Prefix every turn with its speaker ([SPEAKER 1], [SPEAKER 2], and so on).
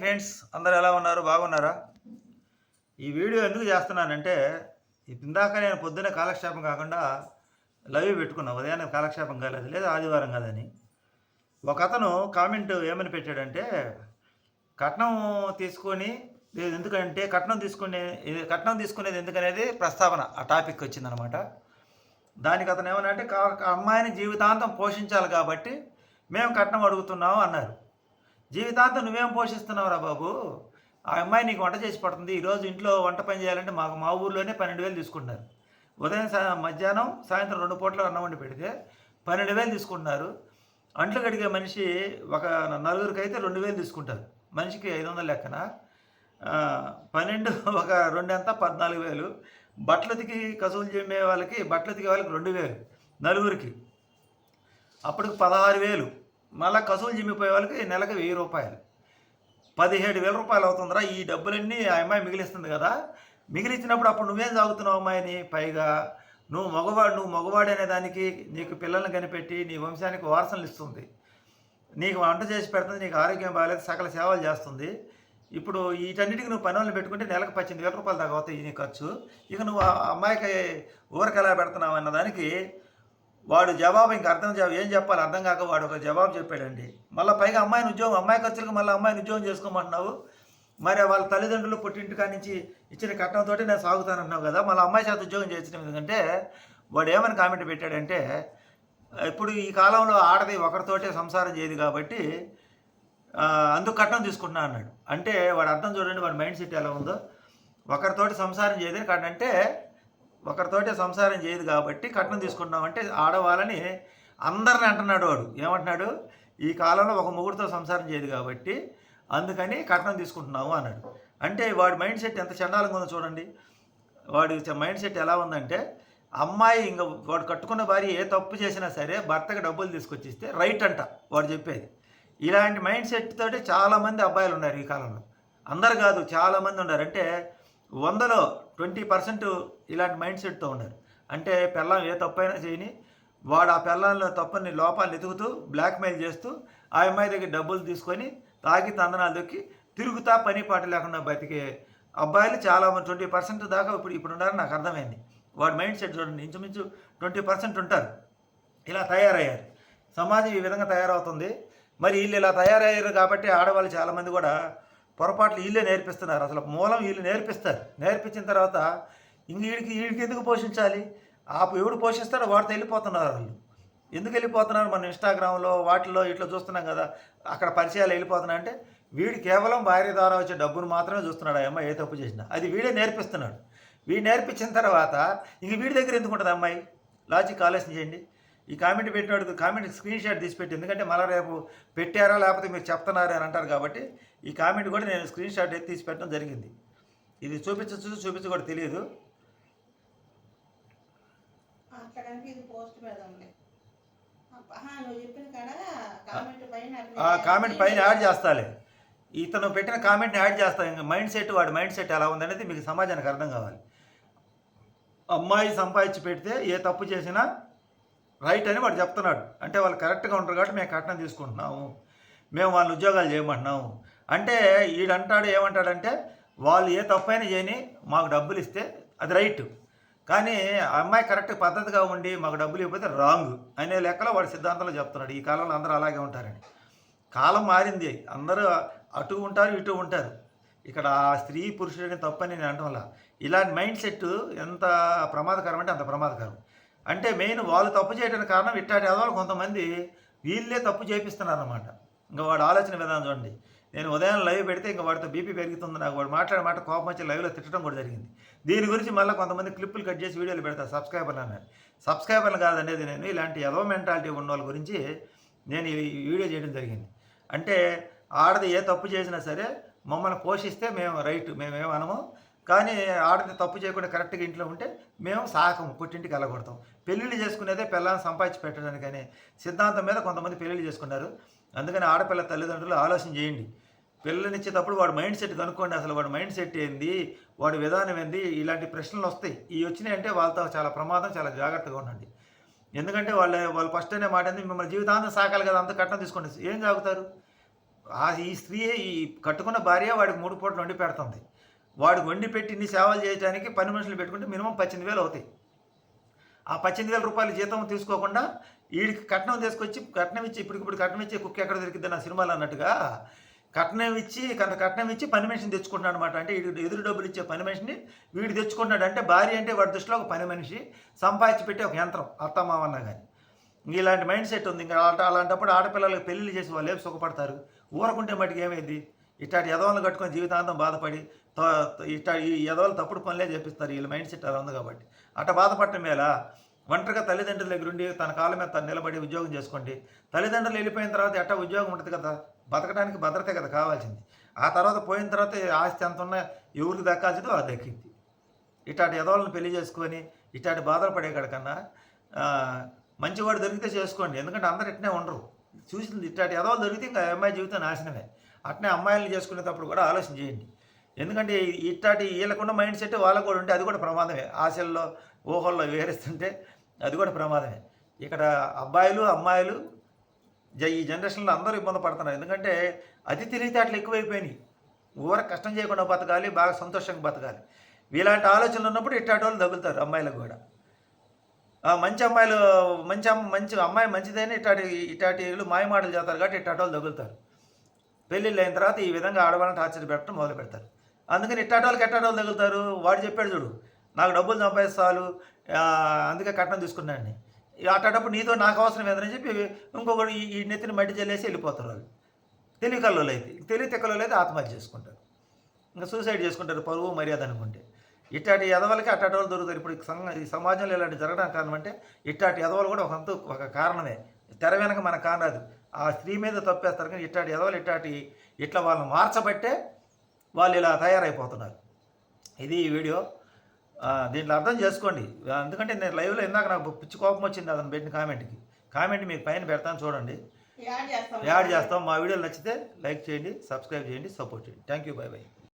[SPEAKER 1] Friends అందరు ఎలా ఉన్నారు? బాగున్నారా? ఈ వీడియో ఎందుకు చేస్తున్నానంటే ఇందాక నేను పొద్దున్నే కాలక్షేపం కాకుండా లైవ్ పెట్టుకున్నా ఉదయాన్నే కాలక్షేపం కాలేదు లేదా ఆదివారం కాదని. ఒక అతను కామెంట్ ఏమని పెట్టాడంటే కట్నం తీసుకొని ఇది ఎందుకంటే కట్నం తీసుకునే ఇది కట్నం తీసుకునేది ఎందుకనేది ప్రస్తావన ఆ టాపిక్ వచ్చిందనమాట. దానికి అతను ఏమన్నా అంటే అమ్మాయిని జీవితాంతం పోషించాలి కాబట్టి మేము కట్నం అడుగుతున్నాము అన్నారు. జీవితాంతం నువ్వేం పోషిస్తున్నావురా బాబు? ఆ అమ్మాయి నీకు వంట చేసి పడుతుంది. ఈరోజు ఇంట్లో వంట పని చేయాలంటే మాకు మా ఊర్లోనే పన్నెండు వేలు తీసుకుంటున్నారు. ఉదయం సా మధ్యాహ్నం సాయంత్రం రెండు పూట్ల అన్నం వండి పెడితే పన్నెండు వేలు తీసుకుంటున్నారు. అంట్లు కడిగే మనిషి ఒక నలుగురికి అయితే రెండు వేలు తీసుకుంటారు. మనిషికి ఐదు వందల లెక్కన? పన్నెండు ఒక రెండు ఎంత? పద్నాలుగు వేలు. బట్టలతికి కసువులు చెమ్మే వాళ్ళకి బట్టలు వాళ్ళకి రెండు వేలు. నలుగురికి. అప్పటికి పదహారు వేలు. మళ్ళీ కసువులు చిమ్మిపోయే వాళ్ళకి నెలకు వెయ్యి రూపాయలు. పదిహేడు వేల రూపాయలు అవుతుందిరా. ఈ డబ్బులన్నీ ఆ అమ్మాయి మిగిలిస్తుంది కదా. మిగిలిచ్చినప్పుడు అప్పుడు నువ్వేం సాగుతున్నావు అమ్మాయిని? పైగా నువ్వు మగవాడు నువ్వు మగవాడు అనే దానికి నీకు పిల్లల్ని కనిపెట్టి నీ వంశానికి వారసలు ఇస్తుంది. నీకు వంట చేసి పెడుతుంది నీకు ఆరోగ్యం బాగాలేదు సకల సేవలు చేస్తుంది. ఇప్పుడు వీటన్నిటికి నువ్వు పని వాళ్ళని పెట్టుకుంటే నెలకు పద్దెనిమిది వేల రూపాయలు దాకా అవుతాయి నీ ఖర్చు. ఇక నువ్వు ఆ అమ్మాయికి ఊరకెలా పెడుతున్నావు అన్న దానికి వాడు జవాబు ఇంక అర్థం జవాబు ఏం చెప్పాలి అర్థం కాక వాడు ఒక జవాబు చెప్పాడండి. మళ్ళీ పైగా అమ్మాయిని ఉద్యోగం అమ్మాయి ఖర్చులకు మళ్ళీ అమ్మాయిని ఉద్యోగం చేసుకోమంటున్నావు? మరి వాళ్ళ తల్లిదండ్రులు పుట్టింటి కాడి నుంచి ఇచ్చిన కట్నంతో నేను సాగుతానంటున్నావు కదా మళ్ళీ అమ్మాయి చేత ఉద్యోగం చేయించడం ఎందుకంటే వాడు ఏమని కామెంట్ పెట్టాడంటే ఇప్పుడు ఈ కాలంలో ఆడది ఒకరితోటే సంసారం చేయదు కాబట్టి అందుకు కట్నం తీసుకుంటున్నా అన్నాడు. అంటే వాడు అర్థం చూడండి వాడి మైండ్ సెట్ ఎలా ఉందో. ఒకరితోటి సంసారం చేయదని కాదంటే ఒకరితోటే సంసారం చేయదు కాబట్టి కట్నం తీసుకుంటున్నాం అంటే ఆడవాళ్ళని అందరిని అంటున్నాడు వాడు. ఏమంటున్నాడు? ఈ కాలంలో ఒక మొగుడితో సంసారం చేయదు కాబట్టి అందుకని కట్నం తీసుకుంటున్నాము అన్నాడు. అంటే వాడి మైండ్ సెట్ ఎంత చండాలంగా ఉందో చూడండి. వాడి మైండ్ సెట్ ఎలా ఉందంటే అమ్మాయి ఇంకా వాడు కట్టుకున్న భార్య ఏ తప్పు చేసినా సరే భర్తకి డబ్బులు తీసుకొచ్చిస్తే రైట్ అంట వాడు చెప్పేది. ఇలాంటి మైండ్ సెట్ తోటి చాలామంది అబ్బాయిలు ఉన్నారు ఈ కాలంలో. అందరు కాదు చాలామంది ఉన్నారు. అంటే వందలో ట్వంటీ పర్సెంట్ ఇలాంటి మైండ్ సెట్తో ఉన్నారు. అంటే పెళ్ళం ఏ తప్పైనా చేయని వాడు ఆ పెళ్ళంలో తప్పని లోపాలు ఎదుగుతూ బ్లాక్మెయిల్ చేస్తూ ఆ అమ్మాయి దగ్గర డబ్బులు తీసుకొని తాగి తందనాలు దొక్కి తిరుగుతా పని పాట లేకుండా బతికే అబ్బాయిలు చాలా ట్వంటీ పర్సెంట్ దాకా ఇప్పుడు ఇప్పుడు ఉన్నారని నాకు అర్థమైంది. వాడి మైండ్ సెట్ చూడండి ఇంచుమించు ట్వంటీ పర్సెంట్ ఉంటారు. ఇలా తయారయ్యారు. సమాజం ఈ విధంగా తయారవుతుంది. మరి వీళ్ళు ఇలా తయారయ్యారు కాబట్టి ఆడవాళ్ళు చాలామంది కూడా పొరపాట్లు వీళ్ళే నేర్పిస్తున్నారు. అసలు మూలం వీళ్ళు నేర్పిస్తారు. నేర్పించిన తర్వాత ఇంక వీడికి వీడికి ఎందుకు పోషించాలి? ఆ ఎవడు పోషిస్తాడో వాడితో వెళ్ళిపోతున్నారు వాళ్ళు. ఎందుకు వెళ్ళిపోతున్నారు? మనం ఇన్స్టాగ్రామ్లో వాటిల్లో ఇట్లా చూస్తున్నాం కదా అక్కడ పరిచయాలు వెళ్ళిపోతున్నా అంటే వీడు కేవలం భార్య ద్వారా వచ్చే డబ్బును మాత్రమే చూస్తున్నాడు. ఆ అమ్మాయి ఏ తప్పు చేసినా. అది వీడే నేర్పిస్తున్నాడు. వీడు నేర్పించిన తర్వాత ఇంక వీడి దగ్గర ఎందుకు ఉంటుంది అమ్మాయి? లాజిక్ ఆలోచన చేయండి. ఈ కామెంట్ పెట్టినోడికి కామెంట్ స్క్రీన్ షాట్ తీసి పెట్టి. ఎందుకంటే మళ్ళీ రేపు పెట్టారా లేకపోతే మీరు చెప్తున్నారా అని అంటారు కాబట్టి ఈ కామెంట్ కూడా నేను స్క్రీన్ షాట్ ఎత్తి తీసి పెట్టడం జరిగింది. ఇది చూపించచ్చు చూపించకూడదు తెలియదు.
[SPEAKER 2] కామెంట్ పైన
[SPEAKER 1] యాడ్ చేస్తాలే. ఇతను పెట్టిన కామెంట్ని యాడ్ చేస్తా. ఇంకా మైండ్ సెట్ వాడి మైండ్ సెట్ ఎలా ఉందనేది మీకు సమాజానికి అర్థం కావాలి. అమ్మాయి సంపాదించి పెడితే ఏ తప్పు చేసినా రైట్ అని వాడు చెప్తున్నాడు. అంటే వాళ్ళు కరెక్ట్గా ఉంటారు కాబట్టి మేము కట్నం తీసుకుంటున్నాము. మేము వాళ్ళని ఉద్యోగాలు చేయమంటున్నాము. అంటే వీడంటాడు ఏమంటాడంటే వాళ్ళు ఏ తప్పైనా చేయని మాకు డబ్బులు ఇస్తే అది రైట్. కానీ ఆ అమ్మాయి కరెక్ట్ పద్ధతిగా ఉండి మాకు డబ్బులు ఇవ్వకపోతే రాంగ్ అనే లెక్కలో వాడి సిద్ధాంతంలో చెప్తున్నాడు. ఈ కాలంలో అందరూ అలాగే ఉంటారని. కాలం మారింది. అందరూ అటు ఉంటారు ఇటు ఉంటారు. ఇక్కడ ఆ స్త్రీ పురుషుడని తప్పని నేను అంటం వల్ల ఇలాంటి మైండ్ సెట్ ఎంత ప్రమాదకరం అంటే అంత ప్రమాదకరం. అంటే మెయిన్ వాళ్ళు తప్పు చేయడానికి కారణం ఇట్టాటి అదవాళ్ళు కొంతమంది వీళ్ళే తప్పు చేపిస్తున్నారు అనమాట ఇంకా వాడు ఆలోచన విధానం చూడండి. నేను ఉదయం లైవ్ పెడితే ఇంకా వాడితో బీపీ పెరుగుతుంది నాకు వాడు మాట్లాడే మాట కోపం వచ్చి లైవ్లో తిట్టడం కూడా జరిగింది. దీని గురించి మళ్ళీ కొంతమంది క్లిప్పులు కట్ చేసి వీడియోలు పెడతారు సబ్స్క్రైబర్లు అన్నారు. సబ్స్క్రైబర్లు కాదనేది నేను ఇలాంటి ఎదో మెంటాలిటీ ఉన్న వాళ్ళ గురించి నేను ఈ వీడియో చేయడం జరిగింది. అంటే ఆడది ఏ తప్పు చేసినా సరే మమ్మల్ని పోషిస్తే మేము రైట్ మేమేమనము కానీ ఆడది తప్పు చేయకుండా కరెక్ట్గా ఇంట్లో ఉంటే మేము సహకం పుట్టింటికి వెళ్ళగొడతాం. పెళ్ళిళ్ళు చేసుకునేదే పిల్లల్ని సంపాదించి పెట్టడానికనే. సిద్ధాంతం మీద కొంతమంది పెళ్ళిళ్ళు చేసుకున్నారు. అందుకని ఆడపిల్ల తల్లిదండ్రులు ఆలోచన చేయండి. పిల్లనిచ్చేటప్పుడు వాడు మైండ్ సెట్ కనుక్కోండి. అసలు వాడు మైండ్ సెట్ ఏంది? వాడి విధానం ఏంది? ఇలాంటి ప్రశ్నలు వస్తాయి. ఈ వచ్చినాయి అంటే వాళ్ళతో చాలా ప్రమాదం చాలా జాగ్రత్తగా ఉండండి. ఎందుకంటే వాళ్ళ వాళ్ళు ఫస్ట్ అనే మాట ఏంది? మిమ్మల్ని జీవితాంతం సాకాలి కదా అంత కట్నం తీసుకోండి ఏం సాగుతారు? ఆ ఈ స్త్రీ ఈ కట్టుకున్న భార్య వాడికి మూడు పూటలు వండి పెడుతుంది. వాడు వండి పెట్టి ఇన్ని సేవలు చేయడానికి పని మనుషులు పెట్టుకుంటే మినిమం పద్దెనిమిది వేలు అవుతాయి. ఆ పద్దెనిమిది వేల రూపాయలు జీతం తీసుకోకుండా వీడికి కట్నం తీసుకొచ్చి కట్నం ఇచ్చి ఇప్పటికిప్పుడు కట్నం ఇచ్చి కుక్క ఎక్కడ దొరికిద్ది నా సినిమాలు అన్నట్టుగా కట్నం ఇచ్చి కంత కట్నం ఇచ్చి పని మనిషిని తెచ్చుకుంటున్నాడు అనమాట అంటే వీడు ఎదురు డబ్బులు ఇచ్చే పని మనిషిని వీడు తెచ్చుకుంటున్నాడు అంటే భార్య అంటే వాడి దృష్టిలో ఒక పని మనిషి సంపాదించి పెట్టే ఒక యంత్రం అత్తమామన్నా కానీ ఇలాంటి మైండ్ సెట్ ఉంది. ఇంకా అలాంటప్పుడు ఆడపిల్లలకు పెళ్ళి చేసి వాళ్ళు ఏం సుఖపడతారు? ఊరకుంటే మటుకు ఏమైంది? ఇట్లాంటి ఎదవలను కట్టుకొని జీవితాంతం బాధపడి త- ఇట్లా ఈ ఎదవలు తప్పుడు పనులే చేపిస్తారు. వీళ్ళ మైండ్ సెట్ అలా ఉంది కాబట్టి. అట్ట బాధపడటం మేలా ఒంటరిగా తల్లిదండ్రుల దగ్గర ఉండి తన కాళ్ళ మీద తను నిలబడి ఉద్యోగం చేసుకోండి. తల్లిదండ్రులు వెళ్ళిపోయిన తర్వాత ఎట్టా ఉద్యోగం ఉంటుంది కదా? బతకడానికి భద్రతే కదా కావాల్సింది. ఆ తర్వాత పోయిన తర్వాత ఆస్తి ఎంత ఉన్నా ఎవరికి దక్కాల్సిందో అది దక్కింది ఇట్లాంటి ఎదవాళ్ళని పెళ్ళి చేసుకొని ఇట్లాంటి బాధలు పడే మంచివాడు దొరికితే చేసుకోండి. ఎందుకంటే అందరు ఇట్నే ఉండరు. చూసింది ఇట్లాంటి ఎదవాళ్ళు దొరికితే ఇంకా అమ్మాయి జీవితం నాశనమే. అట్నే అమ్మాయిలను చేసుకునేటప్పుడు కూడా ఆలోచన చేయండి. ఎందుకంటే ఇట్లాంటి వీళ్ళకున్న మైండ్ సెట్ వాళ్ళకు కూడా ఉంటే అది కూడా ప్రమాదమే. ఆశల్లో ఊహల్లో విహరిస్తుంటే అది కూడా ప్రమాదమే. ఇక్కడ అబ్బాయిలు అమ్మాయిలు జ- ఈ జనరేషన్లో అందరూ ఇబ్బంది పడుతున్నారు. ఎందుకంటే అతి తెలివితేటలు ఎక్కువైపోయినాయి. ఊర కష్టం చేయకుండా బతకాలి బాగా సంతోషంగా బతకాలి. ఇలాంటి ఆలోచనలు ఉన్నప్పుడు ఇట్లాంటి వాళ్ళు తగులుతారు అమ్మాయిలకు కూడా. మంచి అమ్మాయిలు మంచి అమ్మ మంచి అమ్మాయి మంచిదైనా ఇట్లాంటి ఇట్లాంటి మాయమాటలు చేస్తారు కాబట్టి ఇట్లాంటి వాళ్ళు తగులుతారు. పెళ్ళిళ్ళు అయిన తర్వాత ఈ విధంగా ఆడవాళ్ళని టార్చర్ పెట్టడం మొదలు పెడతారు. అందుకని ఇట్టాటోళ్ళకి ఎట్టాటోళ్ళు వాళ్ళు తగులుతారు. వాడు చెప్పాడు చూడు నాకు డబ్బులు సంపాదిస్తాలు అందుకే కట్నం తీసుకున్నాను అట్టేటప్పుడు నీతో నాకు అవసరం ఏందని చెప్పి ఇంకొకటి ఈ- నెత్తిని మట్టి చెల్లేసి వెళ్ళిపోతారు వాళ్ళు. తెలివి కళ్ళు అయితే తెలివి తెక్కలలో అయితే ఆత్మహత్య చేసుకుంటారు. ఇంకా సూసైడ్ చేసుకుంటారు పరువు మర్యాద అనుకుంటే. ఇట్లాంటి ఎదవలకి అట్టాటి వాళ్ళు దొరుకుతారు. ఇప్పుడు ఈ సమాజంలో ఇలాంటి జరగడానికి కారణం అంటే ఇట్లాంటి ఎదవలు కూడా ఒక ఒక కారణమే. తెర వెనక మన కానరాదు. ఆ స్త్రీ మీద తప్పేస్తారు కానీ ఇట్లాంటి ఎదవలు ఇట్లాంటి ఇట్లా వాళ్ళని మార్చబట్టే వాళ్ళు ఇలా తయారైపోతున్నారు. ఇది ఈ వీడియో. దీంట్లో అర్థం చేసుకోండి. ఎందుకంటే నేను లైవ్లో ఇందాక నాకు పిచ్చి కోపం వచ్చింది అతను పెట్టిన కామెంట్కి. కామెంట్ మీకు పైన పెడతాను చూడండి.
[SPEAKER 2] యాడ్ చేస్తాం.
[SPEAKER 1] యాడ్ చేస్తాం. మా వీడియోలు నచ్చితే లైక్ చేయండి సబ్స్క్రైబ్ చేయండి సపోర్ట్ చేయండి. Thank you bye bye.